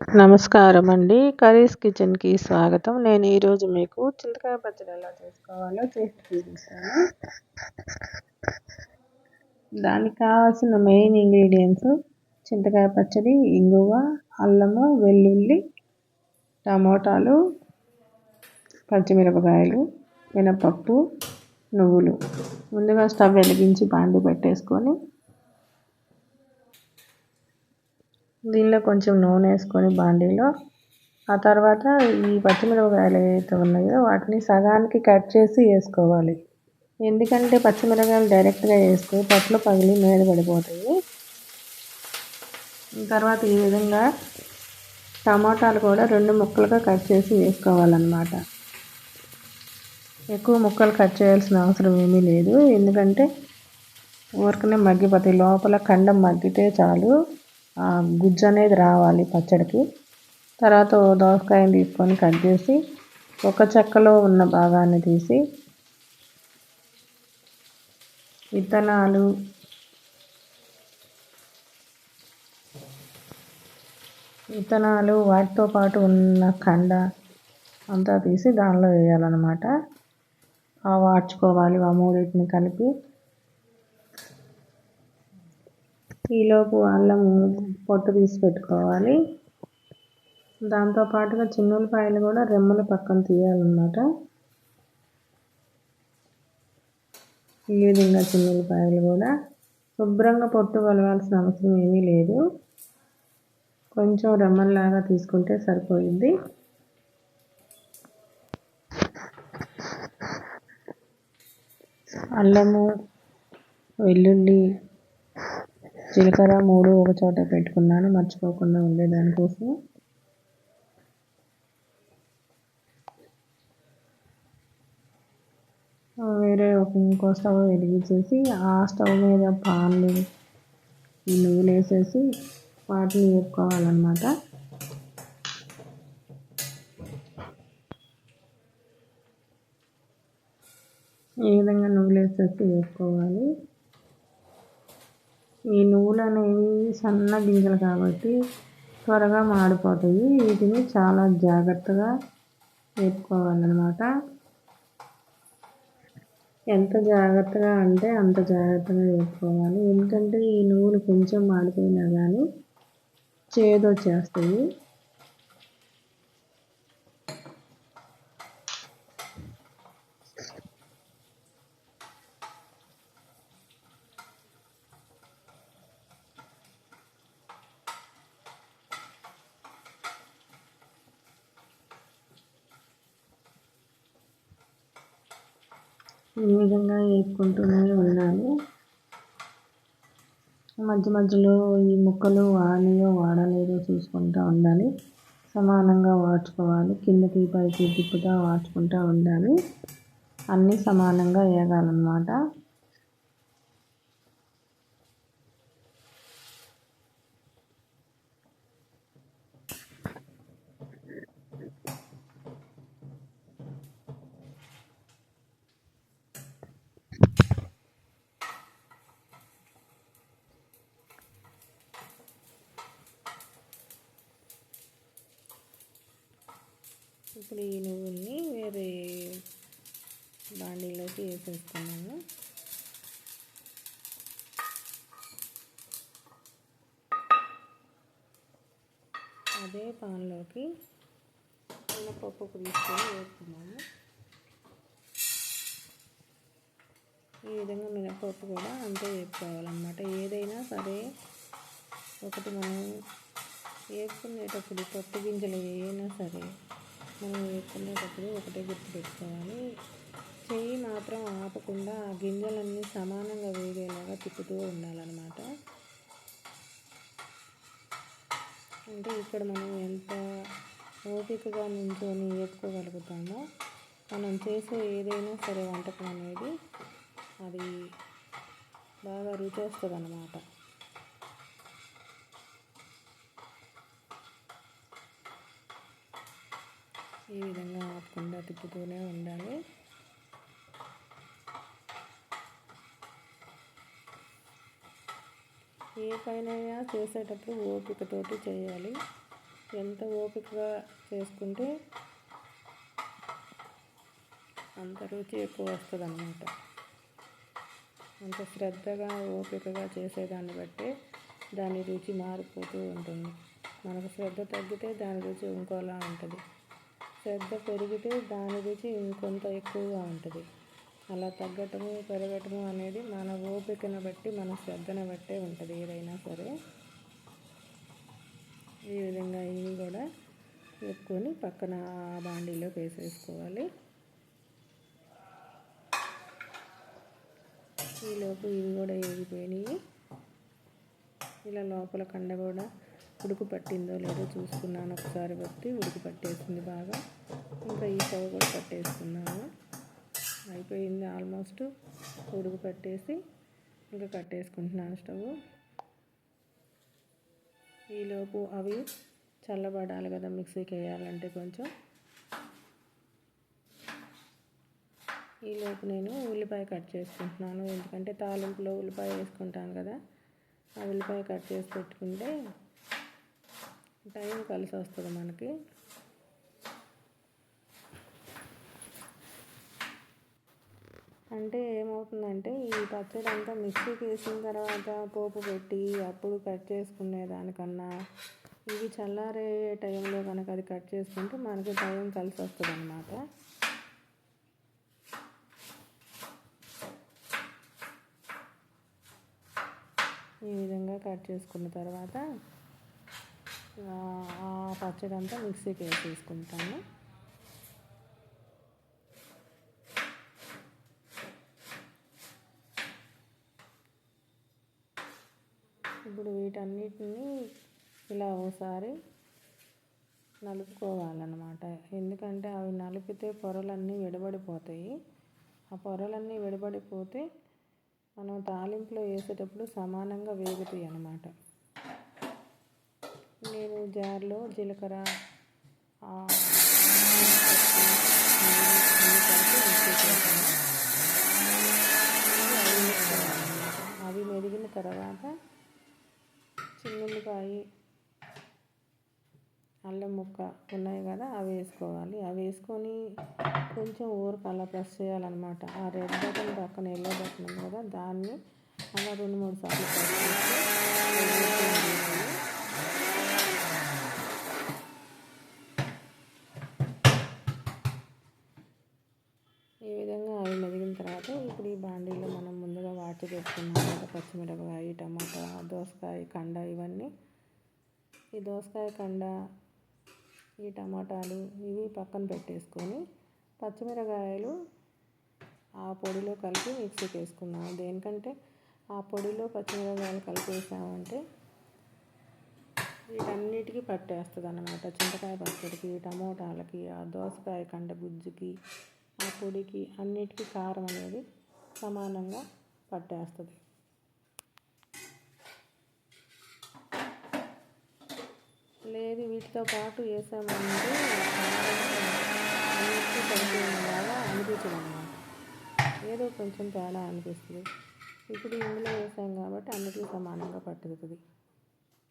నమస్కారం అండి కర్రీస్ కిచెన్కి స్వాగతం. నేను ఈరోజు మీకు చింతకాయ పచ్చడి ఎలా చేసుకోవాలో చేసి చూపిస్తాను దానికి కావాల్సిన మెయిన్ ఇంగ్రీడియంట్స్ చింతకాయ పచ్చడి ఇంగువ అల్లము వెల్లుల్లి టమోటాలు పచ్చిమిరపకాయలు మినపప్పు నువ్వులు. ముందుగా స్టవ్ వెలిగించి బాండి పెట్టేసుకొని దీనిలో కొంచెం నూనె వేసుకొని బాండీలో. ఆ తర్వాత ఈ పచ్చిమిరపకాయలు ఏవైతే ఉన్నాయో వాటిని సగానికి కట్ చేసి వేసుకోవాలి. ఎందుకంటే పచ్చిమిరపకాయలు డైరెక్ట్గా వేస్తే పట్లు పగిలి మీద పడిపోతాయి. తర్వాత ఈ విధంగా టమాటాలు కూడా రెండు ముక్కలుగా కట్ చేసి వేసుకోవాలన్నమాట. ఎక్కువ ముక్కలు కట్ చేయాల్సిన అవసరం ఏమీ లేదు. ఎందుకంటే ఊరికనే మగ్గిపోతాయి. లోపల కండం మగ్గితే చాలు. గుజ్జు అనేది రావాలి పచ్చడికి. తర్వాత దోసకాయని తీసుకొని కట్ చేసి ఒక చెక్కలో ఉన్న భాగాన్ని తీసి విత్తనాలు విత్తనాలు వాటితో పాటు ఉన్న కండ అంతా తీసి దానిలో వేయాలన్నమాట. వాడ్చుకోవాలి ఆ మూడింటిని కలిపి ఈలోపు అల్లం పొట్టు తీసి పెట్టుకోవాలి. దాంతోపాటుగా ఉల్లిపాయలు కూడా రెమ్మల పక్కన తీయాలన్నమాట. ఈ విధంగా ఉల్లిపాయలు కూడా శుభ్రంగా పొట్టు కలవాల్సిన అవసరం ఏమీ లేదు. కొంచెం రెమ్మల్లాగా తీసుకుంటే సరిపోయింది అల్లము వెల్లుల్లి జీలకర్ర మూడు ఒక చోట పెట్టుకున్నాను మర్చిపోకుండా ఉండే దానికోసం వేరే ఒక ఇంకో స్టవ్ వెలిగించేసి ఆ స్టవ్ మీద పాన్లు నూనె వేసేసి వాటిని వేపుకోవాలన్నమాట. ఈ విధంగా నూనె వేసేసి వేసుకోవాలి ఈ నువ్వులు అనేవి సన్న గింజలు కాబట్టి త్వరగా మాడిపోతాయి. వీటిని చాలా జాగ్రత్తగా వేపుకోవాలన్నమాట. ఎంత జాగ్రత్తగా అంటే అంత జాగ్రత్తగా వేపుకోవాలి. ఎందుకంటే ఈ నువ్వులు కొంచెం మాడిపోయినా కానీ చేదు వచ్చేస్తాయి. ఈ విధంగా వేసుకుంటూనే ఉన్నాను. మధ్య మధ్యలో ఈ ముక్కలు వాడినాయో వాడలేదో చూసుకుంటూ ఉండాలి. సమానంగా వాడ్చుకోవాలి కిందకి పైకి తిప్పుతూ వాడ్చుకుంటూ ఉండాలి. అన్నీ సమానంగా వేగాలన్నమాట ఇప్పుడు ఈ నువ్వుల్ని వేరే బాండీలోకి వేసేస్తున్నాను. అదే పాన్లోకి పప్పు తీసుకొని వేసుకున్నాము ఈ విధంగా మినపప్పు కూడా అంతే వేసుకోవాలన్నమాట. ఏదైనా సరే ఒకటి మనం వేసుకునేటప్పుడు పప్పు గింజలు ఏదైనా సరే మనం వేసుకునేటప్పుడు ఒకటే గుర్తు పెట్టుకోవాలి. చెయ్యి మాత్రం ఆపకుండా ఆ గింజలన్నీ సమానంగా వేగేలాగా తిప్పుతూ ఉండాలన్నమాట. అంటే ఇక్కడ మనం ఎంత ఓపికగా నించొని వేసుకోగలుగుతామో మనం చేసే ఏదైనా సరే వంటకం అనేది అది బాగా రుచి వస్తుంది అన్నమాట ఈ విధంగా ఆపకుండా తిప్పుతూనే ఉండాలి. ఏ పైన చేసేటప్పుడు ఓపికతోటి చేయాలి. ఎంత ఓపికగా చేసుకుంటే అంత రుచి ఎక్కువ వస్తుంది అన్నమాట అంత శ్రద్ధగా ఓపికగా చేసేదాన్ని బట్టే దాని రుచి మారిపోతూ ఉంటుంది. మనకు శ్రద్ధ తగ్గితే దాని రుచి ఇంకోలా ఉంటుంది. శ్రద్ధ పెరిగితే దాని రుచి ఇంకొంత ఎక్కువగా ఉంటుంది. అలా తగ్గటము పెరగటము అనేది మన ఓపికను బట్టి మన శ్రద్ధను బట్టే ఉంటుంది ఏదైనా సరే. ఈ విధంగా ఇవి కూడా వేపుకొని పక్కన ఆ బాండీలోకి వేసేసుకోవాలి. ఈలోపు ఇవి కూడా వేగిపోయినాయి ఇలా లోపల కండ కూడా ఉడుకు పట్టిందో లేదో చూసుకున్నాను ఒకసారి బట్టి ఉడుకు పట్టేసింది బాగా. ఇంకా ఈ స్టవ్ కూడా పట్టేసుకున్నాను. అయిపోయింది ఆల్మోస్ట్ ఉడుకు పట్టేసి ఇంకా కట్టేసుకుంటున్నాను స్టవ్. ఈలోపు అవి చల్లబడాలి కదా మిక్సీకి వేయాలంటే కొంచెం. ఈలోపు నేను ఉల్లిపాయ కట్ చేసుకుంటున్నాను. ఎందుకంటే తాలింపులో ఉల్లిపాయ వేసుకుంటాను కదా. ఆ ఉల్లిపాయ కట్ చేసి పెట్టుకుంటే టైం కలిసి వస్తుంది మనకి. అంటే ఏమవుతుందంటే ఈ పచ్చడి అంతా మిక్సీకి వేసిన తర్వాత పోపు పెట్టి అప్పుడు కట్ చేసుకునే దానికన్నా ఇవి చల్లారే టైంలో కనుక అది కట్ చేసుకుంటే మనకి టైం కలిసి వస్తుంది అన్నమాట ఈ విధంగా కట్ చేసుకున్న తర్వాత ఆ పచ్చడి అంతా మిక్సీకి వేసేసుకుంటాను ఇప్పుడు వీటన్నిటిని ఇలా ఒకసారి నలుపుకోవాలన్నమాట. ఎందుకంటే అవి నలిపితే పొరలన్నీ విడబడిపోతాయి. ఆ పొరలన్నీ విడబడిపోతే మనం తాలింపులో వేసేటప్పుడు సమానంగా వేగుతాయి అన్నమాట. నేను జార్లో జీలకర్ర అవి మెరిగిన తర్వాత చిన్నుల్లిపాయ అల్లం ముక్క ఉన్నాయి కదా అవి వేసుకోవాలి. అవి వేసుకొని కొంచెం ఊరికి అలా ప్రెస్ చేయాలన్నమాట. ఆ రెడ్ బటన్ పక్కన ఎల్లో బటన్ ఉంది కదా దాన్ని అలా రెండు మూడు సార్లు ప్రెస్ చేసి ఈ విధంగా అవి మెదిగిన తర్వాత ఇప్పుడు ఈ బాండీలో మనం ముందుగా వాటి కదా పచ్చిమిరపకాయ టమాటా దోసకాయ కండ ఇవన్నీ. ఈ దోసకాయ కండ ఈ టమాటాలు ఇవి పక్కన పెట్టేసుకొని పచ్చిమిరకాయలు ఆ పొడిలో కలిపి మిక్సీకి వేసుకున్నాము దేనికంటే ఆ పొడిలో పచ్చిమిరకాయలు కలిపి వేసామంటే వీటన్నిటికీ పట్టేస్తుంది అన్నమాట చింతకాయ పచ్చడికి టమోటాలకి ఆ దోసకాయ కండ గుజ్జుకి ఆ పొడికి అన్నిటికీ కారం అనేది సమానంగా పట్టేస్తుంది. లేదు వీటితో పాటు వేసామంటే అన్నిటికీ సరిపోయినలాగా ఏదో కొంచెం తేడా అనిపిస్తుంది. ఇప్పుడు ఇందులో వేసాం కాబట్టి అన్నిటికీ సమానంగా పట్టుతుంది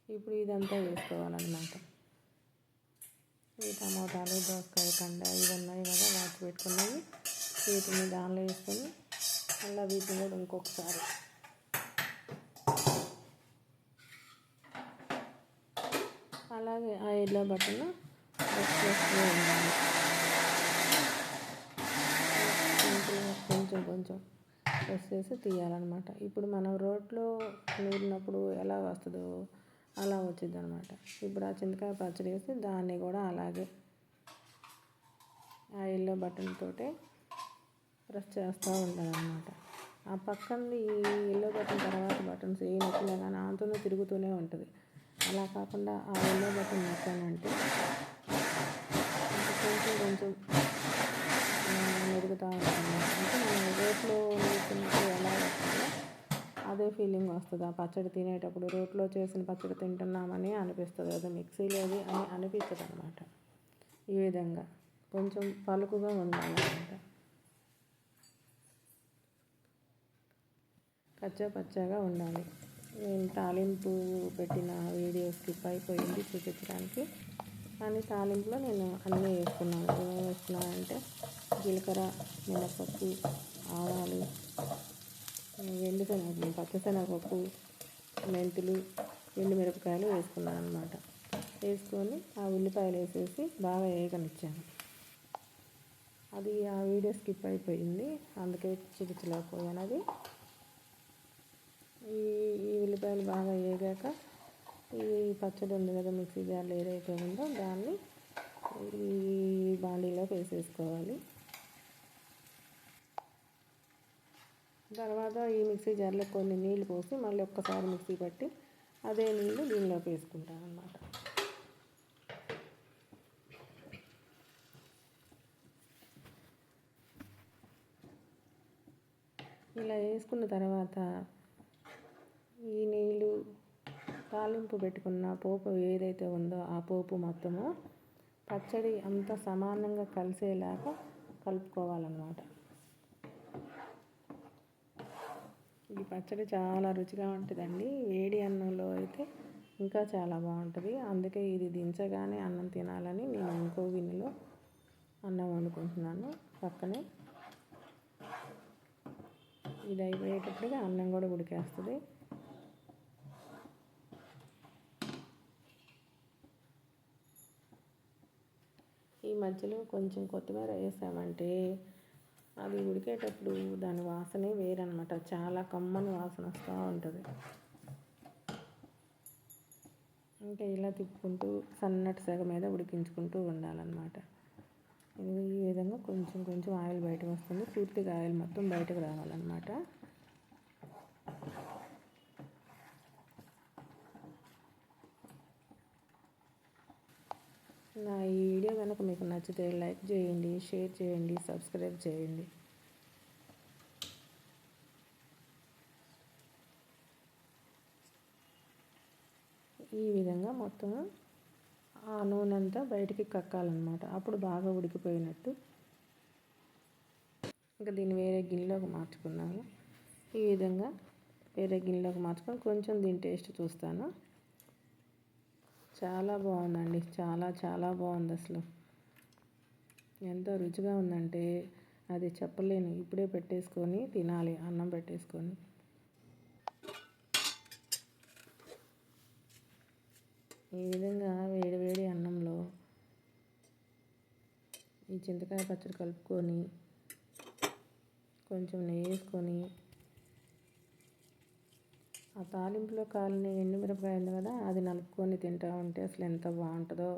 ఇప్పుడు ఇదంతా వేసుకోవాలన్నమాట. ఈ టమాటాలు దోసకాయ కండ ఇవి ఉన్నాయి కదా వాటి పెట్టుకున్నవి వీటిని దానిలో వేసుకొని మళ్ళీ వీటిని కూడా ఇంకొకసారి. అలాగే ఆ ఎల్లో బటన్ ప్రెస్ చేస్తూ ఉండాలి. కొంచెం కొంచెం ప్రెస్ చేసి తీయాలన్నమాట. ఇప్పుడు మనం రోట్లో నూరినప్పుడు ఎలా వస్తుందో అలా వచ్చింది అనమాట ఇప్పుడు ఆ చింతకాయ పచ్చడి వేసి దాన్ని కూడా అలాగే ఆ ఎల్లో బటన్ తోటే ప్రెస్ చేస్తూ ఉండాలన్నమాట ఆ పక్కనది ఈ ఎల్లో బటన్ తర్వాత బటన్స్ ఏ నొక్కినా కానీ ఆంతోనే తిరుగుతూనే ఉంటుంది. అలా కాకుండా ఆ ఎల్లో బటన్ నొక్కానంటే కొంచెం కొంచెం మెరుగుతూ ఉంటుంది అంటే మనం రోట్లో నూరుతున్నప్పుడు ఎలా వస్తుందో అదే ఫీలింగ్ వస్తుంది. ఆ పచ్చడి తినేటప్పుడు రోట్లో చేసిన పచ్చడి తింటున్నామని అనిపిస్తుంది. అది మిక్సీలోది అని అనిపించదు అనమాట ఈ విధంగా కొంచెం పలుకుగా ఉండాలన్నమాట కచ్చా పచ్చగా ఉండాలి. నేను తాలింపు పెట్టిన వీడియో స్కిప్ అయిపోయింది చూపించడానికి. కానీ తాలింపులో నేను అన్నీ వేసుకున్నాను ఏమేమి వేసుకున్నాను అంటే జీలకర్ర మినపప్పు ఆవాలు ఎండుశనగ పచ్చశనగపప్పు మెంతులు ఎండు మిరపకాయలు వేసుకున్నాను అనమాట వేసుకొని ఆ ఉల్లిపాయలు వేసేసి బాగా వేయగనిచ్చాను అది ఆ వీడియో స్కిప్ అయిపోయింది. అందుకే చూపించలేకపోయాను అది ఈ ఈ ఉల్లిపాయలు బాగా వేగాక ఈ పచ్చడి ఉంది కదా మిక్సీ జార్లో ఏదైతే ఉందో దాన్ని ఈ బాండీలో వేసేసుకోవాలి. తర్వాత ఈ మిక్సీ జార్లో కొన్ని నీళ్ళు పోసి మళ్ళీ ఒక్కసారి మిక్సీ పట్టి అదే నీళ్ళు దీనిలోకి వేసుకుంటాను అన్నమాట. ఇలా వేసుకున్న తర్వాత ఈ నీళ్ళు తాలింపు పెట్టుకున్న పోపు ఏదైతే ఉందో ఆ పోపు మొత్తము పచ్చడి అంత సమానంగా కలిసేలాగా కలుపుకోవాలన్నమాట. ఈ పచ్చడి చాలా రుచిగా ఉంటుందండి. వేడి అన్నంలో అయితే ఇంకా చాలా బాగుంటుంది. అందుకే ఇది దించగానే అన్నం తినాలని నేను ఇంకో గిన్నెలో అన్నం వండుకుంటున్నాను. పక్కనే ఇది అయిపోయేటప్పటికి అన్నం కూడా ఉడికేస్తుంది. ఈ మధ్యలో కొంచెం కొత్తిమీర వేసామంటే అది ఉడికేటప్పుడు దాని వాసనే వేరనమాట చాలా కమ్మని వాసన వస్తూ ఉంటుంది. ఇంకా ఇలా తిప్పుకుంటూ సన్నటి సగ మీద ఉడికించుకుంటూ ఉండాలన్నమాట. ఈ విధంగా కొంచెం కొంచెం ఆయిల్ బయటకు వస్తుంది. పూర్తిగా ఆయిల్ మొత్తం బయటకు రావాలన్నమాట. నా ఈ వీడియో కనుక మీకు నచ్చితే లైక్ చేయండి షేర్ చేయండి సబ్స్క్రైబ్ చేయండి. ఈ విధంగా మొత్తం ఆ నూనె అంతా బయటికి కక్కాలన్నమాట. అప్పుడు బాగా ఉడికిపోయినట్టు. ఇంకా దీన్ని వేరే గిన్నెలోకి మార్చుకున్నాను ఈ విధంగా వేరే గిన్నెలోకి మార్చుకొని కొంచెం దీని టేస్ట్ చూస్తాను. చాలా బాగుందండి. చాలా చాలా బాగుంది అసలు. ఎంత రుచిగా ఉందంటే అది చెప్పలేను. ఇప్పుడే పెట్టేసుకొని తినాలి. అన్నం పెట్టేసుకొని. ఈ విధంగా వేడివేడి అన్నంలో ఈ చింతకాయ పచ్చడి కలుపుకొని కొంచెం నెయ్యి వేసుకొని ఆ తాలింపులో కాలిన ఎండుమిరపకాయ ఉంది కదా అది నలుపుకొని తింటా ఉంటే అసలు ఎంత బాగుంటుందో.